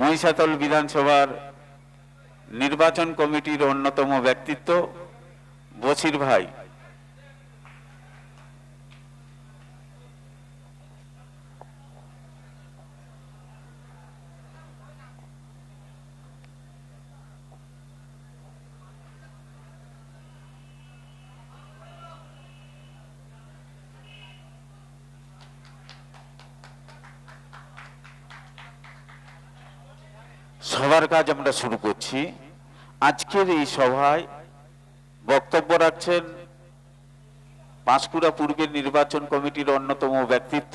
মহিষাতল বিধানসভার নির্বাচন কমিটির অন্যতম ব্যক্তিত্ব বছির ভাই। সবার কাজ আমরা শুরু করছি। আজকের এই সভায় বক্তব্য রাখছেন পাঁশকুড়া পূর্বের নির্বাচন কমিটির অন্যতম ব্যক্তিত্ব,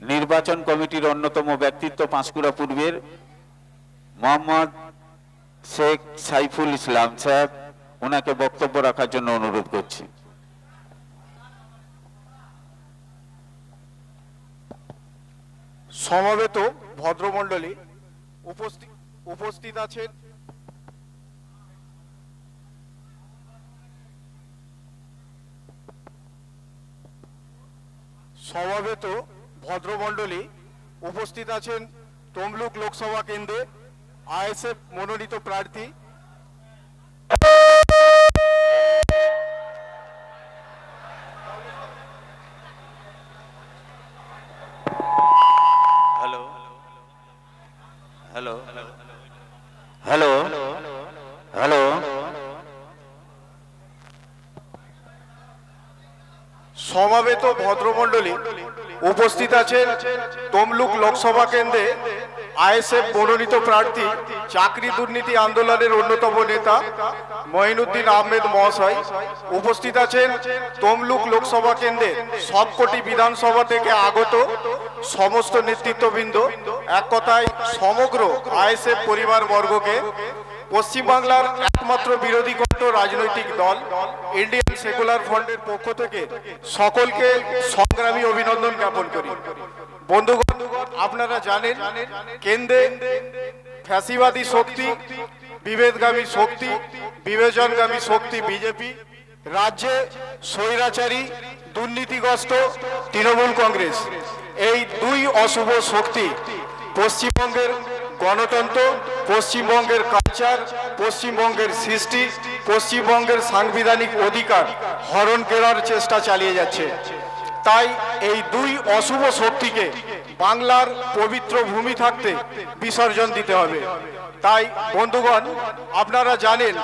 নির্বাচন কমিটির অন্যতম ব্যক্তিত্ব পাঁশকুড়া পূর্বের মোহাম্মদ শেখ সাইফুল ইসলাম সাহেব ওনাকে বক্তব্য রাখার জন্য অনুরোধ করছি। সমবেত ভদ্রমণ্ডলী উপস্থিত আছেন। সমবেত ভদ্রমণ্ডলী উপস্থিত আছেন তমলুক লোকসভা কেন্দ্রে আইএসএফ মনোনীত প্রার্থী সমাবেত ভদ্রমণ্ডলী উপস্থিত আছেন তমলুক লোকসভা কেন্দ্রে আইএসএফ মনোনীত প্রার্থী, চাকরি দুর্নীতি আন্দোলনের অন্যতম নেতা মঈনুদ্দিন আহমেদ মহাশয়। উপস্থিত আছেন তমলুক লোকসভা কেন্দ্রে সবকটি বিধানসভা থেকে আগত সমস্ত নেতৃত্ববৃন্দ। এক কথায় সমগ্র আইএসএফ পরিবার বর্গকে পশ্চিমবাংলার একমাত্র বিরোধী কণ্ঠ রাজনৈতিক দল ইন্ডিয়ান সেকুলার ফ্রন্টের পক্ষ থেকে সকলকে সংগ্রামী অভিনন্দন জ্ঞাপন করি। বন্ধুগণ, আপনারা জানেন, কেন্দ্রে ফ্যাসিবাদী শক্তি, বিভেদগামী শক্তি, বিভাজনগামী শক্তি বিজেপি, রাজ্যে স্বৈরাচারী, দুর্নীতিগ্রস্ত তৃণমূল কংগ্রেস। এই দুই অশুভ শক্তি পশ্চিমবঙ্গের গণতন্ত্র, পশ্চিমবঙ্গের কালচার পশ্চিমবঙ্গের সৃষ্টি, পশ্চিমবঙ্গের সাংবিধানিক অধিকার হরণ কেরার চেষ্টা চালিয়ে যাচ্ছে। তাই এই দুই অশুভ শক্তিকে বাংলার পবিত্র ভূমি থাকতে বিসর্জন দিতে হবে। তাই, বন্ধুগণ, আপনারা জানেন,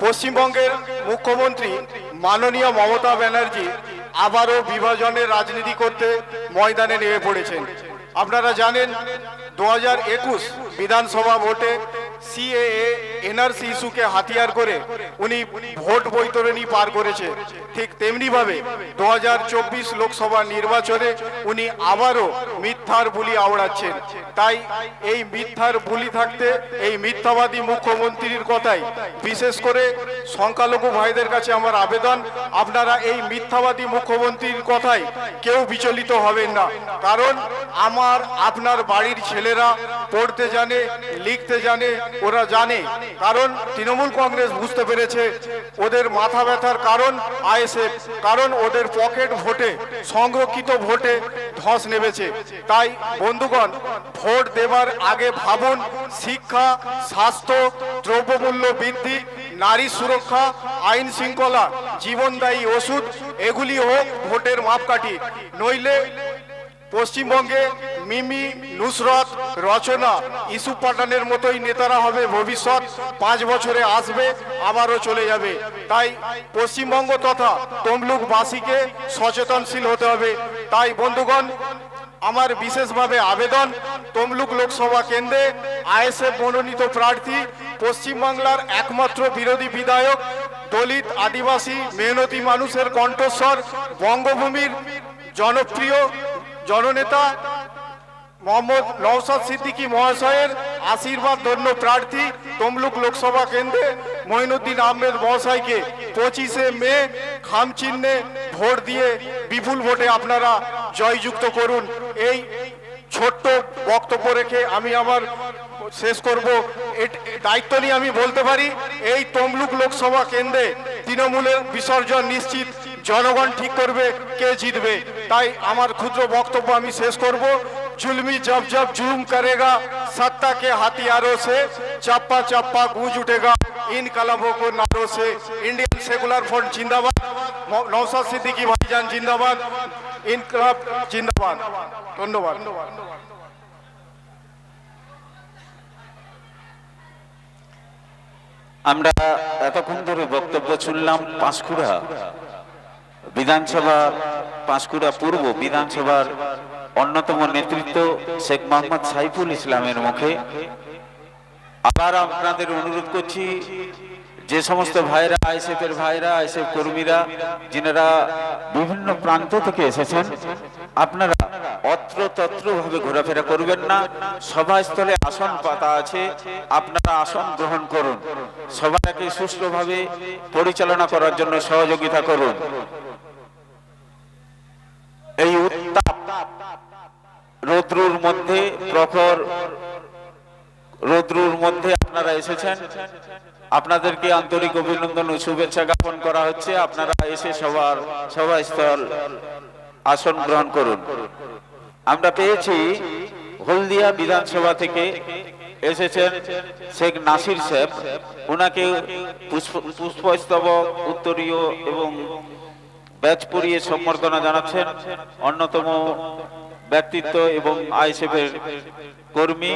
পশ্চিমবঙ্গের মুখ্যমন্ত্রী মাননীয় মমতা ব্যানার্জি আবারও বিভাজনের রাজনীতি করতে ময়দানে নেমে পড়েছেন। আপনারা জানেন দু হাজার একুশ বিধানসভা ভোটে সিএএ এনআরসি ইস্যুকে হাতিয়ার করে উনি ভোট বৈতরণী পার করেছে। ঠিক তেমনি ভাবে দু হাজার চব্বিশ লোকসভা নির্বাচনে উনি আবারও মিথ্যার বুলি আওড়াচ্ছেন। তাই এই মিথ্যার বুলি থাকতে এই মিথ্যাবাদী মুখ্যমন্ত্রীর কথাই বিশেষ করে সংখ্যালঘু ভাইদের কাছে আমার আবেদন, আপনারা এই মিথ্যাবাদী মুখ্যমন্ত্রীর কথাই কেউ বিচলিত হবেন না। কারণ আমার, আপনার বাড়ির ছেলেরা পড়তে জানে, লিখতে জানে, ওরা জানে। কারণ তৃণমূল কংগ্রেস বুঝতে পেরেছে ওদের মাথা ব্যথার কারণ আইএসএফ, কারণ ওদের পকেট ভোটে, সংরক্ষিত ভোটে ধস নেমেছে। তাই বন্ধুগণ, ভোট দেবার আগে ভাবুন, শিক্ষা, স্বাস্থ্য, দ্রব্যমূল্য বৃদ্ধি, নারী সুরক্ষা, আইন শৃঙ্খলা, জীবনদায়ী ওষুধ, এগুলি হোক ভোটের মাপকাঠি। নইলে পশ্চিমবঙ্গে মিমি, নুসরত, রচনা, ইসু পাঠানের মতোই নেতারা হবে ভবিষ্যৎ। পাঁচ বছরে আসবে, আবারও চলে যাবে। তাই পশ্চিমবঙ্গ তথা তমলুকবাসীকে সচেতনশীল হতে হবে। তাই বন্ধুগণ, আমার বিশেষভাবে আবেদন, তমলুক লোকসভা কেন্দ্রে আইএসএফ মনোনীত প্রার্থী, পশ্চিমবাংলার একমাত্র বিরোধী বিধায়ক, দলিত আদিবাসী মেহনতি মানুষের কণ্ঠস্বর, বঙ্গভূমির জনপ্রিয় জননেতা মোহাম্মদ নওসাদ সিদ্দিকী মহাশয়ের আশীর্বাদ ধন্য প্রার্থী তমলুক লোকসভা কেন্দ্রে মঈনুদ্দিন আহমেদ মহাশয়কে পঁচিশে মে খাম চিহ্নে ভোট দিয়ে বিপুল ভোটে আপনারা জয়যুক্ত করুন। এই ছোট্ট বক্তব্য রেখে আমি আমার শেষ করব। দায়িত্ব নিয়ে আমি বলতে পারি, এই তমলুক লোকসভা কেন্দ্রে তৃণমূলের বিসর্জন নিশ্চিত, জনগণ ঠিক করবে, কে জিতবে। তাই আমার ক্ষুদ্র বক্তব্য আমি শেষ করব। जुल्मी जब जब जुल्म करेगा सत्ता के हथियारों से चप्पा चप्पा गूंज उठेगा इन कलमों को नारों से इंडियन सेकुलर फ्रंट जिंदाबाद मौ- नौशाद सिद्दीकी भाईजान जिंदाबाद इनकलाब जिंदाबाद धन्यवाद আমরা এতক্ষণ ধরে বক্তব্য শুনলাম পাঁশকুড়া বিধানসভা পাঁশকুড়া পূর্ব বিধানসভার অন্যতম নেতৃত্ব শেখ মোহাম্মদ সাইফুল ইসলামের মুখে। আবার আপনাদের অনুরোধ করছি, যে সমস্ত ভাইরা আইএসএফ এর ভাইরা, আইএসএফ কর্মীরা, যিনারা বিভিন্ন প্রান্ত থেকে এসেছেন, আপনারা অত্র ভাবে ঘোরাফেরা করবেন না। সভাস্থলে আসন পাতা আছে, আপনারা আসন গ্রহণ করুন। সভাটাকে সুষ্ঠুভাবে পরিচালনা করার জন্য সহযোগিতা করুন এই উত্তাপ রৌদ্রুর মধ্যে, প্রখর রৌদ্রুর মধ্যে আপনারা এসেছেন। আপনাদেরকে আন্তরিক অভিনন্দন ও শুভেচ্ছা জ্ঞাপন করা হচ্ছে। আপনারা এসে সবার, সভাস্থল আসন গ্রহণ করুন। আমরা পেয়েছি হলদিয়া বিধানসভা থেকে এসেছেন শেখ নাসির সাহেব। ওনাকে পুষ্প, পুষ্পস্তবক, উত্তরীয় এবং ব্যাচ পরিয়ে সম্বর্ধনা জানাচ্ছেন। অন্যতম ব্যক্তিত্ব এবং আইসিএফের কর্মী।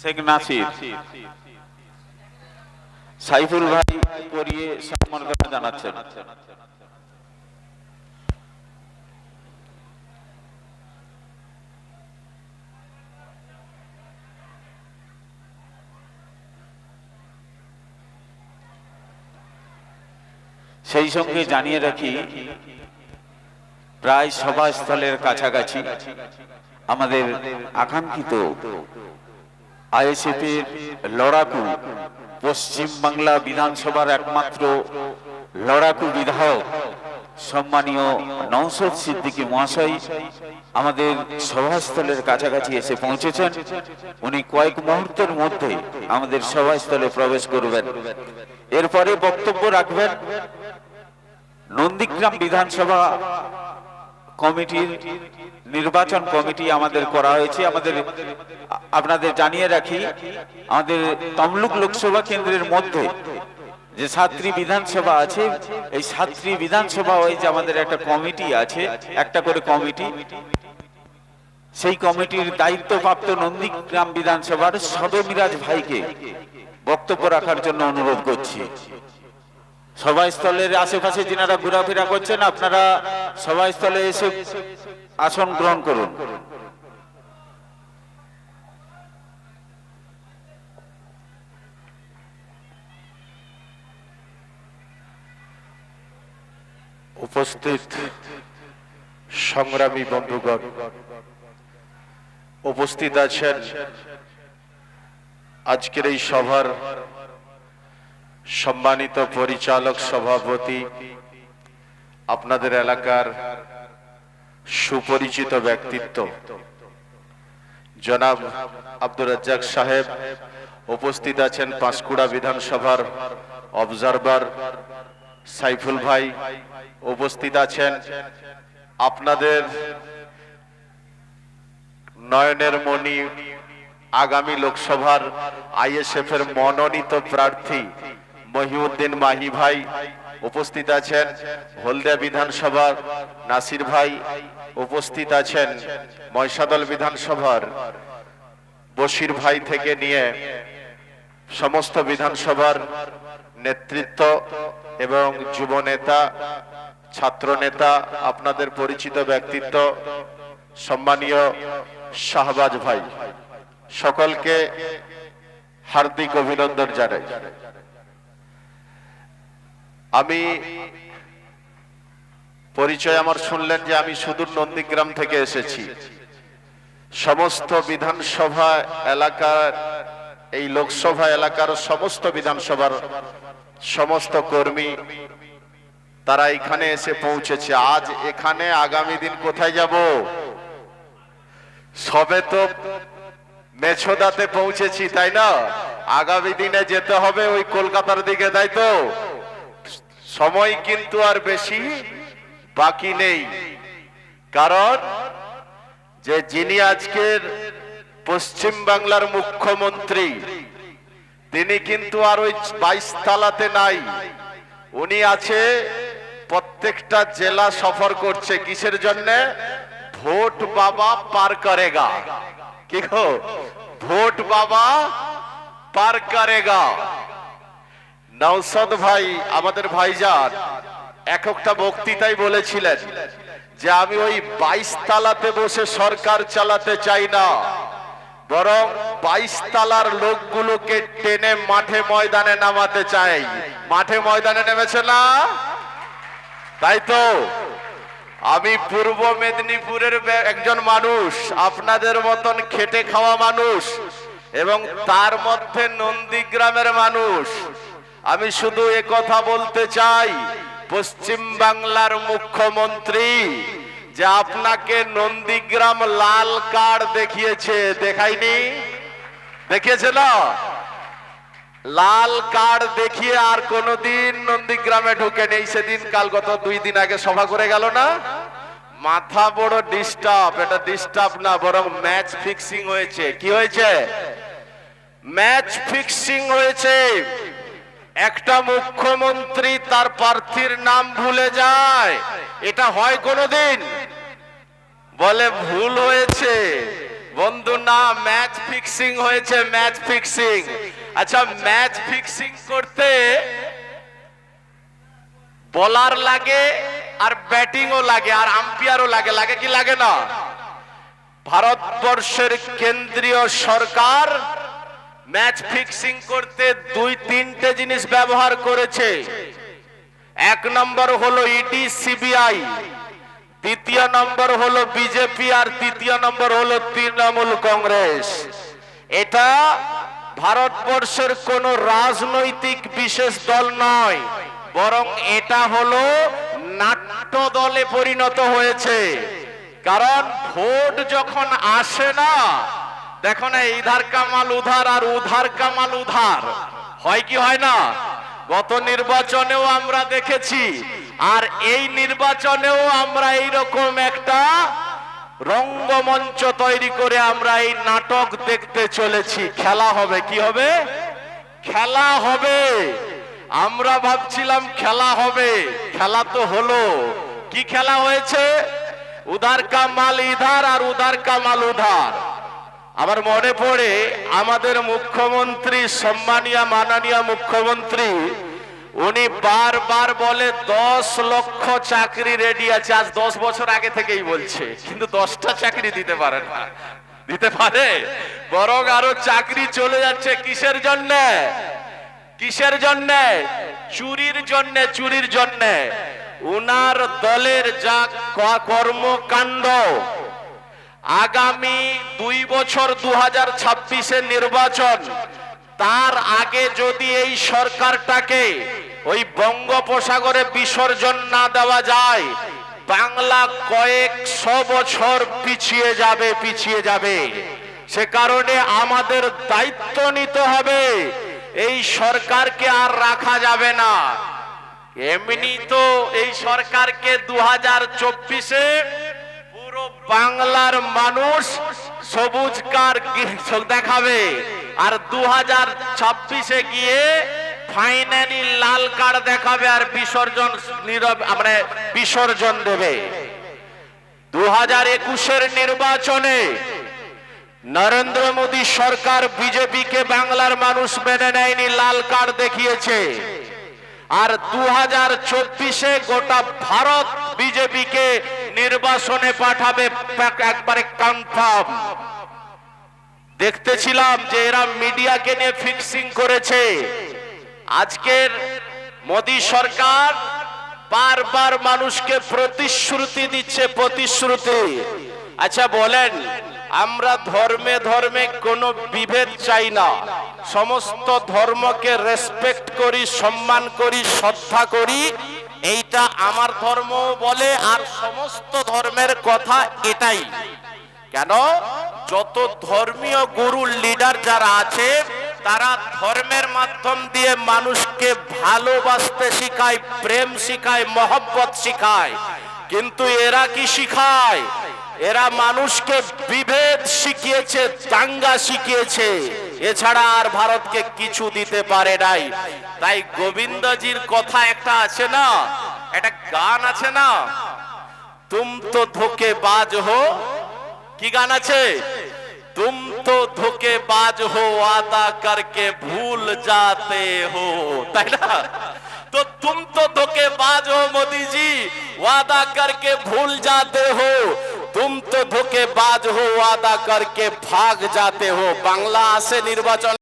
শেখ নাসির। সাইফুল ভাই পরিয়ে সম্মান জানাচ্ছেন। সেই সঙ্গে জানিয়ে রাখি, প্রায় সভাস্থলের কাছাকাছি আমাদের আকাঙ্ক্ষিত আইএসএফ এর লড়াকু পশ্চিম বাংলা বিধানসভার একমাত্র লড়াকু বিধায়ক সম্মানীয় নৌসদ সিদ্দিকী মহাশয় আমাদের সভাস্থলের কাছাকাছি এসে পৌঁছেছেন। উনি কয়েক মুহূর্তের মধ্যে আমাদের সভাস্থলে প্রবেশ করবেন। এরপরে বক্তব্য রাখবেন নন্দীগ্রাম বিধানসভা কমিটির নির্বাচন কমিটি আমাদের করা হয়েছে। আমাদের, আপনাদের জানিয়ে রাখি, আমাদের তমলুক লোকসভা কেন্দ্রের মধ্যে যে সাতটি বিধানসভা আছে, এই সাতটি বিধানসভা ওই যে আমাদের একটা কমিটি আছে, একটা করে কমিটি, সেই কমিটির দায়িত্বপ্রাপ্ত নন্দীগ্রাম বিধানসভার সবে মিরাজ ভাইকে বক্তব্য রাখার জন্য অনুরোধ করছি। সভাস্থলের আশেপাশে যিনারা ঘোরাফেরা করছেন, আপনারা সভাস্থলে এসে আসন গ্রহণ করুন। উপস্থিত সংগ্রামী বন্ধুগণ, উপস্থিত আছেন আজকের এই সভার সম্মানিত পরিচালক সভাপতি, আপনাদের এলাকার সুপরিচিত ব্যক্তিত্ব, জনাব আব্দুর রাজ্জাক সাহেব উপস্থিত আছেন পাঁশকুড়া বিধানসভার অবজারভার সাইফুল ভাই উপস্থিত আছেন। আপনাদের নয়নের মণি আগামী লোকসভার আইএসএফ এর মনোনীত প্রার্থী মহিউদ্দিন মাহি ভাই উপস্থিত আছেন, হলদিয়া বিধানসভার নাসির ভাই উপস্থিত আছেন ময়সাদল বিধানসভার বশির ভাই থেকে নিয়ে সমস্ত বিধানসভার নেতৃত্ব এবং যুব নেতা, ছাত্র নেতা, আপনাদের পরিচিত ব্যক্তিত্ব, সম্মানীয় শাহবাজ ভাই, সকলকে হার্দিক অভিনন্দন জানাই। আমি পরিচয় আমার শুনলেন যে আমি সুদূর নন্দীগ্রাম থেকে এসেছি। সমস্ত বিধানসভা এলাকার, এই লোকসভা এলাকার সমস্ত বিধানসভার সমস্ত কর্মী, তারা এখানে এসে পৌঁছেছে। আজ এখানে আগামী দিন কোথায় যাব? সবে তো মেছদাতে পৌঁছেছি, তাই না? আগামী দিনে যেতে হবে ওই কলকাতার দিকে, তাই তো? সময় কিন্তু আর বেশি বাকি নেই। কারণ যে যিনি আজকের পশ্চিম বাংলার মুখ্যমন্ত্রী, তিনি কিন্তু আর ওই বাইশ তালাতে নাই। উনি আছে প্রত্যেকটা জেলা সফর করছে। কিসের জন্য? ভোট বাবা পার করেগা। কি ভোট বাবা পার করেগা। নৌসদ ভাই, আমাদের ভাইজান, এক একটা বক্তৃতাই বলেছিলেন যে আমি ওই বাইশ তালাতে বসে সরকার চালাতে চাই না, বরং বাইশ তালার লোকগুলোকে টেনে মাঠে ময়দানে নামাতে চাই। মাঠে ময়দানে নেমেছে না? তাই তো, আমি পূর্ব মেদিনীপুরের একজন মানুষ, আপনাদের মতন খেটে খাওয়া মানুষ এবং তার মধ্যে নন্দীগ্রামের মানুষ। আমি শুধু এ কথা বলতে চাই, পশ্চিম বাংলার মুখ্যমন্ত্রী, যে আপনাকে নন্দীগ্রাম লাল কার্ড দেখিয়েছে, দেখাইনি? দেখিয়েছে না? লাল কার্ড দেখিয়ে আর কোনোদিন নন্দীগ্রামে ঢুকে নেই, সেদিন কাল গত দুই দিন আগে সভা করে গেল না? মাথা বড় ডিস্টার্ব এটা ডিস্টার্ব না, বরং ম্যাচ ফিক্সিং হয়েছে। কি হয়েছে? ম্যাচ ফিক্সিং হয়েছে। একটা মুখ্যমন্ত্রী তার প্রার্থীর নাম ভুলে যায়। এটা হয় কোনোদিন? বলে ভুল হয়েছে। বন্ধু, না ম্যাচ ফিক্সিং হয়েছে ম্যাচ ফিক্সিং আচ্ছা ম্যাচ ফিক্সিং করতে বলার লাগে আর ব্যাটিংও লাগে আর আম্পায়ারও লাগে। লাগে কি লাগে না? ভারতবর্ষের কেন্দ্রীয় সরকার ম্যাচ ফিক্সিং করতে দুই, তিনটে জিনিস ব্যবহার করেছে। এক নম্বর হলো ইডি, সিবিআই। দ্বিতীয় নম্বর হলো বিজেপি আর তৃতীয় নম্বর হলো তৃণমূল কংগ্রেস। এটা ভারতবর্ষের কোন রাজনৈতিক বিশেষ দল নয়, বরং এটা হলো নাট্য দলে পরিণত হয়েছে। কারণ ভোট যখন আসে না দেখো না, ইধার কামাল উধার আর উধার কামাল উধার। হয় কি হয় না? গত নির্বাচনেও আমরা দেখেছি, আর এই নির্বাচনেও আমরা এইরকম একটা রঙ্গমঞ্চ তৈরি করে আমরা এই নাটক দেখতে চলেছি। খেলা হবে, কি হবে? খেলা হবে। আমরা ভাবছিলাম খেলা হবে, খেলা তো হলো। কি খেলা হয়েছে? উধার কা মাল ইধার আর উধার কা মাল উধার। আমার মনে পড়ে আমাদের মুখ্যমন্ত্রী, সম্মানীয়, মাননীয় মুখ্যমন্ত্রী, উনি বারবার বলে দশ লক্ষ চাকরি রেডি আছে। আজ দশ বছর আগে থেকেই বলছে, কিন্তু দশটা চাকরি দিতে পারে না। দিতে পারে? বরং আরও চাকরি চলে যাচ্ছে কিসের জন্য? কিসের জন্য? চুরির জন্য চুরির জন্য। উনার দলের যা কর্মকাণ্ড আগামী দুই বছর দু হাজার ছাব্বিশের নির্বাচন, তার আগে যদি এই সরকারটাকে ওই বঙ্গোপসাগরে বিসর্জন না দেওয়া যায়, বাংলা কয়েকশো বছর পিছিয়ে যাবে পিছিয়ে যাবে। সে কারণে আমাদের দায়িত্ব নিতে হবে, এই সরকারকে আর রাখা যাবে না। এমনি তো এই সরকারকে দু হাজার চব্বিশে বাংলার মানুষ সবুজ কার দেখাবে। আর দু হাজার ছাব্বিশে গিয়ে ফাইনালি লাল কার্ড দেখাবে আর বিসর্জন নীরব মানে বিসর্জন দেবে। দু হাজার একুশের নির্বাচনে নরেন্দ্র মোদী সরকার বিজেপিকে বাংলার মানুষ মেনে নেয়নি, লাল কার্ড দেখিয়েছে। আর দু হাজার চব্বিশে গোটা ভারত বিজেপিকে নির্বাসনে পাঠাবে একবারে কনফার্ম দেখতেছিলাম যে এরা মিডিয়াকে নিয়ে ফিক্সিং করেছে। আজকের মোদী সরকার বারবার মানুষকে প্রতিশ্রুতি দিচ্ছে, প্রতিশ্রুতি। আচ্ছা বলেন, আমরা ধর্মে ধর্মে কোনো বিভেদ চাই না। সমস্ত ধর্মকে রেসপেক্ট করি, সম্মান করি, শ্রদ্ধা করি। এইটা আমার ধর্ম বলে আর সমস্ত ধর্মের কথা এটাই। কেন? যত ধর্মীয় গুরু লিডার যারা আছে, তারা ধর্মের মাধ্যম দিয়ে মানুষকে ভালোবাসতে শিখায়, প্রেম শিখায়, মহব্বত শিখায়। কিন্তু এরা কি শিখায়? এরা মানুষকে বিভেদ শিখিয়েছে দাঙ্গা শিখিয়েছে এছাড়া আর ভারতকে কিছু দিতে পারে নাই তাই গোবিন্দজির কথা একটা আছে না একটা গান আছে না তুম তো ধোকেবাজ হো কি গান আছে तुम तो धोखेबाज हो वादा करके भूल जाते हो তাই না तो तुम तो धोखेबाज हो मोदी जी वादा करके भूल जाते हो তুম তো ধোকে বাজ হো আদা করকে ভাগ যাতে হো বাংলা আসে নির্বাচন